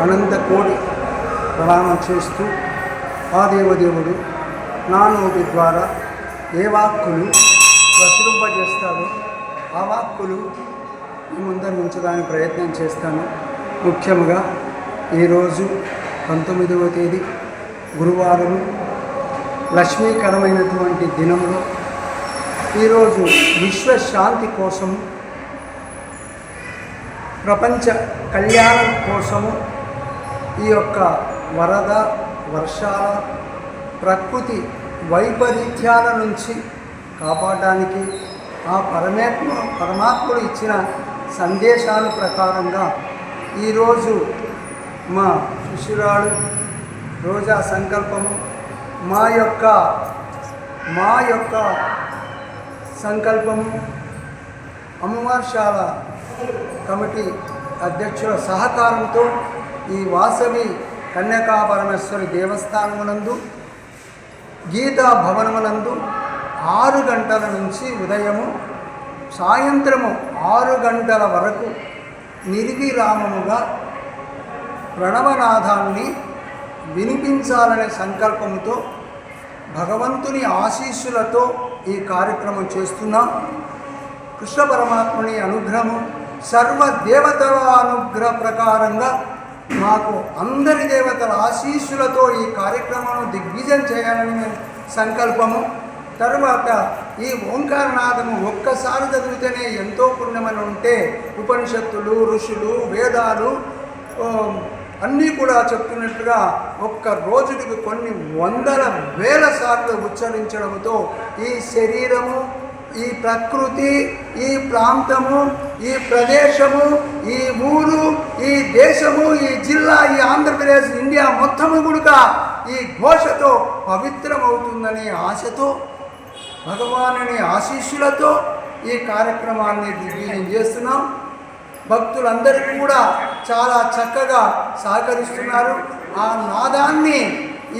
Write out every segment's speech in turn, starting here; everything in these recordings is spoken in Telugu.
పాదములకు అనంత కోటి ప్రణామం చేస్తూ ఆ దేవదేవుడు నా నోటి ద్వారా ఏ వాక్కులు ప్రచురింపజేస్తాడో ఆ వాక్కులు మీ ముందర ఉంచడానికి ప్రయత్నం చేస్తాను. ముఖ్యంగా ఈరోజు పంతొమ్మిదవ తేదీ గురువారం లక్ష్మీకరమైనటువంటి దినంలో ఈరోజు విశ్వశాంతి కోసము ప్రపంచ కళ్యాణం కోసము ఈ యొక్క వరద వర్షాల ప్రకృతి వైపరీత్యాల నుంచి కాపాడడానికి ఆ పరమాత్మ పరమాత్ముడు ఇచ్చిన సందేశాల ప్రకారంగా ఈరోజు మా శిష్యురాలు రోజా సంకల్పము మా యొక్క మా యొక్క సంకల్పము అమ్మవార్శాల కమిటీ అధ్యక్షుల సహకారంతో ఈ వాసవి కన్యకాపరమేశ్వరి దేవస్థానమునందు గీతా భవనమునందు ఆరు గంటల నుంచి ఉదయము సాయంత్రము ఆరు గంటల వరకు నిర్విరామముగా ప్రణవనాథాన్ని వినిపించాలనే సంకల్పంతో భగవంతుని ఆశీస్సులతో ఈ కార్యక్రమం చేస్తున్నాం. కృష్ణ పరమాత్ముని అనుగ్రహము సర్వ దేవతల అనుగ్రహ ప్రకారంగా మాకు అందరి దేవతల ఆశీస్సులతో ఈ కార్యక్రమం దిగ్విజయం చేయాలని మేము సంకల్పము. తరువాత ఈ ఓంకారనాదము ఒక్కసారి చదివితేనే ఎంతో పుణ్యమని ఉంటే ఉపనిషత్తులు ఋషులు వేదాలు అన్నీ కూడా చెప్తున్నట్టుగా ఒక్క రోజుకి కొన్ని వందల వేల సార్లు ఉచ్చరించడంతో ఈ శరీరము ఈ ప్రకృతి ఈ ప్రాంతము ఈ ప్రదేశము ఈ ఊరు ఈ దేశము ఈ జిల్లా ఈ ఆంధ్రప్రదేశ్ ఇండియా మొత్తము కూడా ఈ ఘోషతో పవిత్రమవుతుందనే ఆశతో భగవానుని ఆశీస్సులతో ఈ కార్యక్రమాన్ని దిగ్విజయం చేస్తున్నాం. భక్తులందరికీ కూడా చాలా చక్కగా సహకరిస్తున్నారు. ఆ నాదాన్ని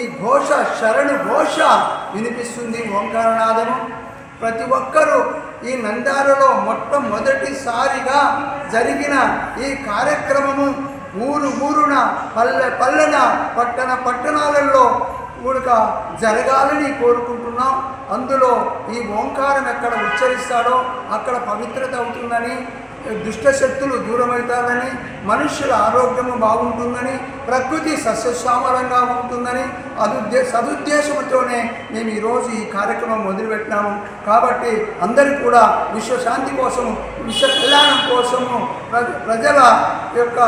ఈ ఘోష శరణు ఘోష వినిపిస్తుంది ఓంకారనాదము. ప్రతి ఒక్కరూ ఈ నంద్యాలలో మొట్టమొదటిసారిగా జరిగిన ఈ కార్యక్రమము ఊరు ఊరున పల్లె పల్లెన పట్టణ పట్టణాలలో కూడక జరగాలని కోరుకుంటున్నాం. అందులో ఈ ఓంకారం ఎక్కడ ఉచ్చరిస్తాడో అక్కడ పవిత్రత అవుతుందని దుష్ట శక్తులు దూరమవుతారని మనుష్యుల ఆరోగ్యము బాగుంటుందని ప్రకృతి సస్యశ్యామలంగా ఉంటుందని అదుద్దే సదుద్దేశంతోనే మేము ఈరోజు ఈ కార్యక్రమం మొదలుపెట్టినాము. కాబట్టి అందరూ కూడా విశ్వశాంతి కోసం విశ్వ కళ్యాణం కోసము ప్రజల యొక్క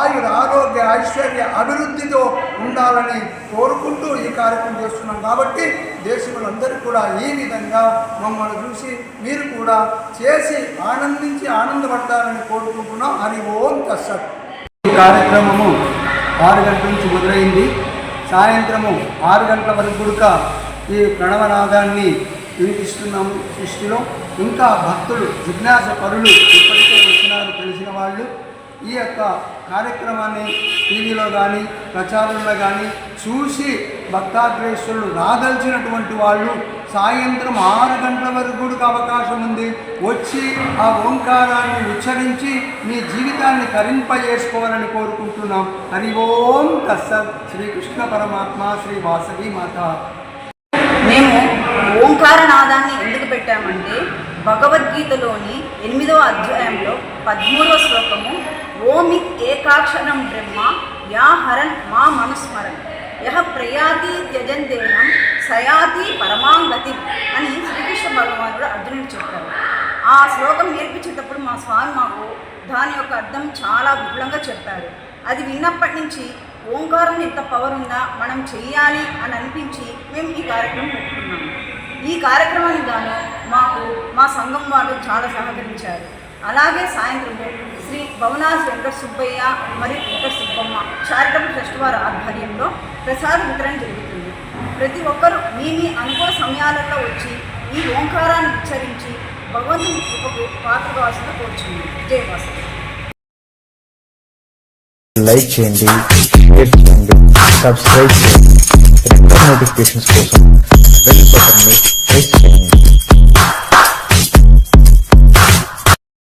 ఆయుర ఆరోగ్య ఐశ్వర్య అభివృద్ధితో ఉండాలని కోరుకుంటూ ఈ కార్యక్రమం చేస్తున్నాం. కాబట్టి దేశములందరూ కూడా ఈ విధంగా మమ్మల్ని చూసి మీరు కూడా చేసి ఆనందించి ఆనందపడతారని కోరుకుంటున్నాం. హరి ఓం తస్సత్ ఈ కార్యక్రమము ఆరు గంటల నుంచి మొదలైంది. సాయంత్రము ఆరు గంటల వరకు కూడా ఈ ప్రణవనాదాన్ని వినిపిస్తున్నాము సృష్టిలో. ఇంకా భక్తులు జిజ్ఞాస పరులు ఇప్పటికే వచ్చినారు తెలిసిన వాళ్ళు ఈ యొక్క కార్యక్రమాన్ని టీవీలో కానీ ప్రచారంలో కానీ చూసి భక్తాగ్రేశ్వరులు రాదలిచినటువంటి వాళ్ళు సాయంత్రం ఆరు గంటల వరకు కూడా అవకాశం ఉంది. వచ్చి ఆ ఓంకారాన్ని ఉచ్చరించి మీ జీవితాన్ని కరింపజేసుకోవాలని కోరుకుంటున్నాం. హరి ఓం తస్సత్ శ్రీకృష్ణ పరమాత్మ శ్రీ వాసవి మాత. మేము ఓంకారనాదాన్ని ఎందుకు పెట్టామంటే భగవద్గీతలోని ఎనిమిదవ అధ్యాయంలో పదమూడవ శ్లోకము ఓమి ఏకాక్షరం బ్రహ్మ యా హరన్ మా మనుస్మరన్. యహ ప్రయాతి త్యజన్ దేహం సయాతి పరమాంగతి అని శ్రీకృష్ణ భగవానుడు అర్జునుడు చెప్పారు. ఆ శ్లోకం నేర్పించేటప్పుడు మా స్వామి మాకు దాని యొక్క అర్థం చాలా విపులంగా చెప్పారు. అది విన్నప్పటి నుంచి ఓంకారం ఎంత పవర్ ఉందా మనం చెయ్యాలి అని అనిపించి మేము ఈ కార్యక్రమం పెట్టుకున్నాము ఈ కార్యక్రమానికి గాను మాకు మా సంఘం వాళ్ళు చాలా సహకరించారు. అలాగే సాయంత్రం శ్రీ భవనాస్ వెంకట సుబ్బయ్య మరియు వెంకట సుబ్బమ్మ చారిటబుల్ ట్రస్ట్ వారి ఆధ్వర్యంలో ప్రసాద వితరణ జరుగుతుంది. ప్రతి ఒక్కరూ మీ మీ అనుకూల సమయాలలో వచ్చి ఈ ఓంకారాన్ని ఉచ్చరించి భగవంతుని కృపకు పాత్ర కావాల్సిన కోరుచున్నాను జయవాసు లైక్ చేయండి షేర్ చేయండి సబ్స్క్రైబ్ చేయండి. నోటిఫికేషన్స్ కోసం బెల్ బటన్ని